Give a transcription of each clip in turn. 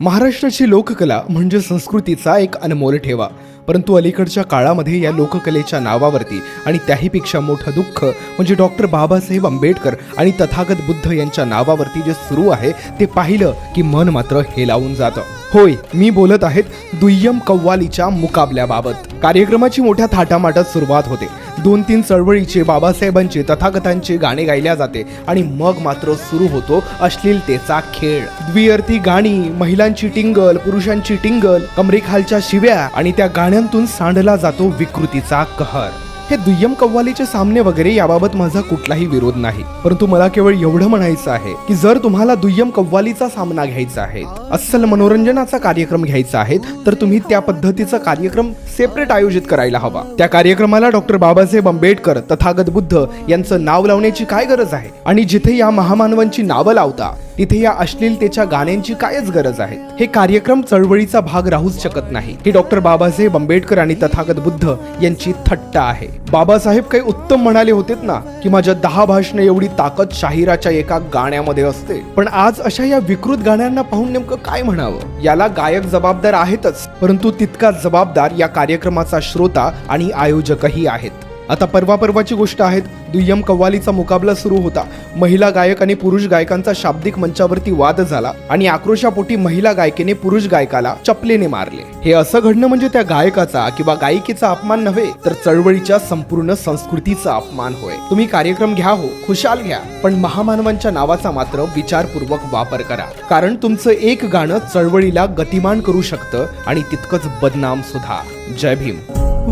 महाराष्ट्राची लोककला म्हणजे संस्कृतीचा एक अनमोल ठेवा. परंतु अलीकडच्या काळामध्ये या लोककलेच्या नावावरती आणि त्याहीपेक्षा मोठं दुःख म्हणजे डॉक्टर बाबासाहेब आंबेडकर आणि तथागत बुद्ध यांच्या नावावरती जे सुरू आहे ते पाहिलं की मन मात्र हेलावून जातं. होय मी बोलत आहेत दुय्यम कव्वालीच्या मुकाबल्याबाबत. कार्यक्रमाची मोठ्या थाटामाटात सुरुवात होते. दोन तीन चळवळीचे बाबासाहेबांचे तथागतांचे गाणे गायल्या जाते आणि मग मात्र सुरू होतो अश्लीलतेचा खेळ. द्विअर्थी गाणी महिलांची टिंगल पुरुषांची टिंगल कमरेखालच्या शिव्या आणि त्या गाण्यांतून सांडला जातो विकृतीचा कहर. हे दुय्यम कव्वालीचे सामने वगैरे याबाबत माझा कुठलाही विरोध नाही. परंतु मला केवळ एवढं म्हणायचं आहे की जर तुम्हाला दुय्यम कव्वालीचा सामना घ्यायचा आहे अस्सल मनोरंजनाचा कार्यक्रम घ्यायचा आहे तर तुम्ही त्या पद्धतीचा कार्यक्रम सेपरेट आयोजित करायला हवा. त्या कार्यक्रमाला डॉक्टर बाबासाहेब आंबेडकर तथागत बुद्ध यांचं नाव लावण्याची काय गरज आहे? आणि जिथे या महामानवांची नावं लावता तिथे या अश्लीलतेच्या गाण्यांची कायच गरज आहे. हे कार्यक्रम चळवळीचा भाग राहूच शकत नाही. हे डॉक्टर बाबासाहेब आंबेडकर आणि तथागत बुद्ध यांची थट्टा आहे. बाबासाहेब काही उत्तम म्हणाले होते ना की माझ्या दहा भाषणे एवढी ताकद शाहिराच्या एका गाण्यामध्ये असते. पण आज अशा या विकृत गाण्यांना पाहून नेमकं काय म्हणावं? याला गायक जबाबदार आहेतच परंतु तितका जबाबदार या कार्यक्रमाचा श्रोता आणि आयोजकही आहेत. आता परवा परवाची गोष्ट आहेत. दुय्यम कव्वालीचा मुकाबला सुरू होता. महिला गायक आणि पुरुष गायकांचा शाब्दिक मंचावरती वाद झाला आणि आक्रोशापोटी महिला गायिकेने पुरुष गायकाला चपलेने मारले. हे असं घडणं म्हणजे त्या गायकाचा किंवा गायिकेचा अपमान नव्हे तर चळवळीच्या संपूर्ण संस्कृतीचा अपमान होय. तुम्ही कार्यक्रम घ्या हो खुशाल घ्या पण महामानवांच्या नावाचा मात्र विचारपूर्वक वापर करा. कारण तुमचं एक गाणं चळवळीला गतिमान करू शकतं आणि तितकंच बदनाम सुद्धा. जय भीम.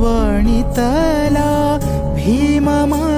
वणितला भीममा